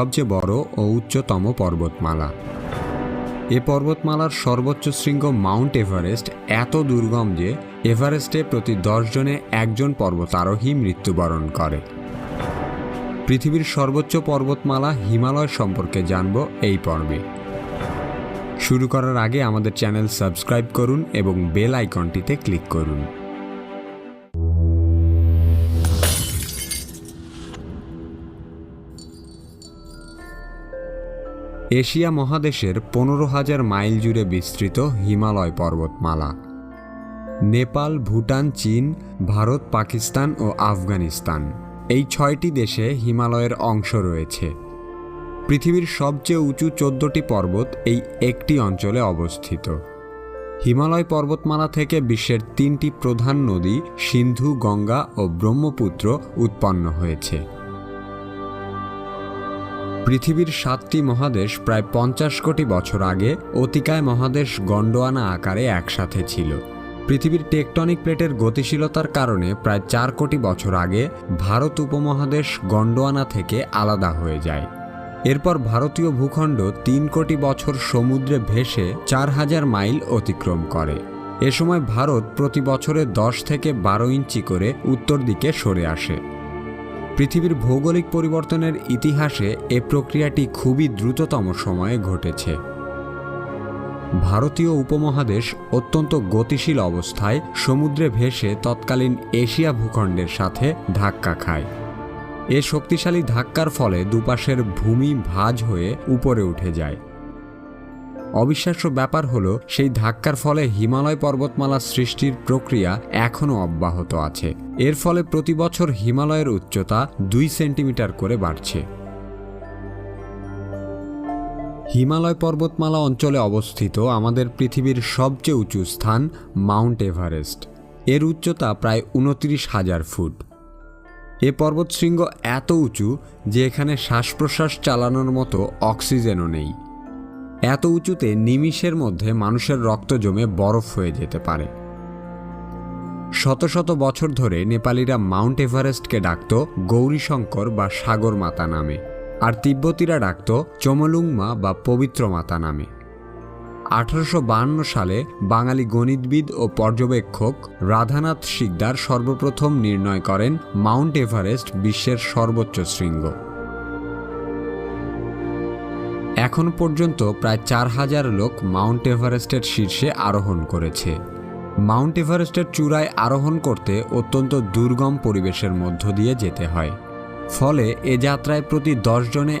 সবচেয়ে বড় ও উচ্চতম পর্বতমালা। এ পর্বতমালার সর্বোচ্চ শৃঙ্গ মাউন্ট এভারেস্ট এত দুর্গম যে এভারেস্টে প্রতি জনে একজন পর্বতারোহী মৃত্যুবরণ করে। পৃথিবীর সর্বোচ্চ পর্বতমালা হিমালয় সম্পর্কে জানব এই পর্বে। শুরু করার আগে আমাদের চ্যানেল সাবস্ক্রাইব করুন এবং বেল আইকনটিতে ক্লিক করুন। এশিয়া মহাদেশের পনেরো হাজার মাইল জুড়ে বিস্তৃত হিমালয় পর্বতমালা। নেপাল, ভুটান, চীন, ভারত, পাকিস্তান ও আফগানিস্তান। এই ছয়টি দেশে হিমালয়ের অংশ রয়েছে। পৃথিবীর সবচেয়ে উঁচু চোদ্দটি পর্বত এই একটি অঞ্চলে অবস্থিত। হিমালয় পর্বতমালা থেকে বিশ্বের তিনটি প্রধান নদী সিন্ধু, গঙ্গা ও ব্রহ্মপুত্র উৎপন্ন হয়েছে। পৃথিবীর সাতটি মহাদেশ প্রায় পঞ্চাশ কোটি বছর আগে অতিকায় মহাদেশ গন্ডোয়ানা আকারে একসাথে ছিল। পৃথিবীর টেকটনিক প্লেটের গতিশীলতার কারণে প্রায় চার কোটি বছর আগে ভারত উপমহাদেশ গন্ডোয়ানা থেকে আলাদা হয়ে যায়। এরপর ভারতীয় ভূখণ্ড তিন কোটি বছর সমুদ্রে ভেসে চার হাজার মাইল অতিক্রম করে। এ সময় ভারত প্রতি বছরে দশ থেকে বারো ইঞ্চি করে উত্তর দিকে সরে আসে। পৃথিবীর ভৌগোলিক পরিবর্তনের ইতিহাসে এ প্রক্রিয়াটি খুবই দ্রুততম সময়ে ঘটেছে। ভারতীয় উপমহাদেশ অত্যন্ত গতিশীল অবস্থায় সমুদ্রে ভেসে তৎকালীন এশিয়া ভূখণ্ডের সাথে ধাক্কা খায়। এ শক্তিশালী ধাক্কার ফলে দুপাশের ভূমি ভাজ হয়ে উপরে উঠে যায়। অবিশ্বাস্য ব্যাপার হলো, সেই ধাক্কার ফলে হিমালয় পর্বতমালা সৃষ্টির প্রক্রিয়া এখনও অব্যাহত আছে। এর ফলে প্রতি বছর হিমালয়ের উচ্চতা দুই সেন্টিমিটার করে বাড়ছে। হিমালয় পর্বতমালা অঞ্চলে অবস্থিত আমাদের পৃথিবীর সবচেয়ে উঁচু স্থান মাউন্ট এভারেস্ট। এর উচ্চতা প্রায় উনত্রিশ হাজার ফুট। এ পর্বতশৃঙ্গ এত উঁচু যে এখানে শ্বাস প্রশ্বাস চালানোর মতো অক্সিজেনও নেই। এত উঁচুতে নিমিষের মধ্যে মানুষের রক্ত জমে বরফ হয়ে যেতে পারে। শত শত বছর ধরে নেপালিরা মাউন্ট এভারেস্টকে ডাকত গৌরীশঙ্কর বা সাগর মাতা নামে, আর তিব্বতীরা ডাকত চমলুংমা বা পবিত্র মাতা নামে। আঠারোশো সালে বাঙালি গণিতবিদ ও পর্যবেক্ষক রাধানাথ শিকদার সর্বপ্রথম নির্ণয় করেন মাউন্ট এভারেস্ট বিশ্বের সর্বোচ্চ শৃঙ্গ। এখন পর্যন্ত প্রায় চার হাজার লোক মাউন্ট এভারেস্টের শীর্ষে আরোহণ করেছে। মাউন্ট এভারেস্টের চূড়ায় আরোহণ করতে অত্যন্ত দুর্গম পরিবেশের মধ্য দিয়ে যেতে হয়। ফলে এ যাত্রায় প্রতি দশ জনে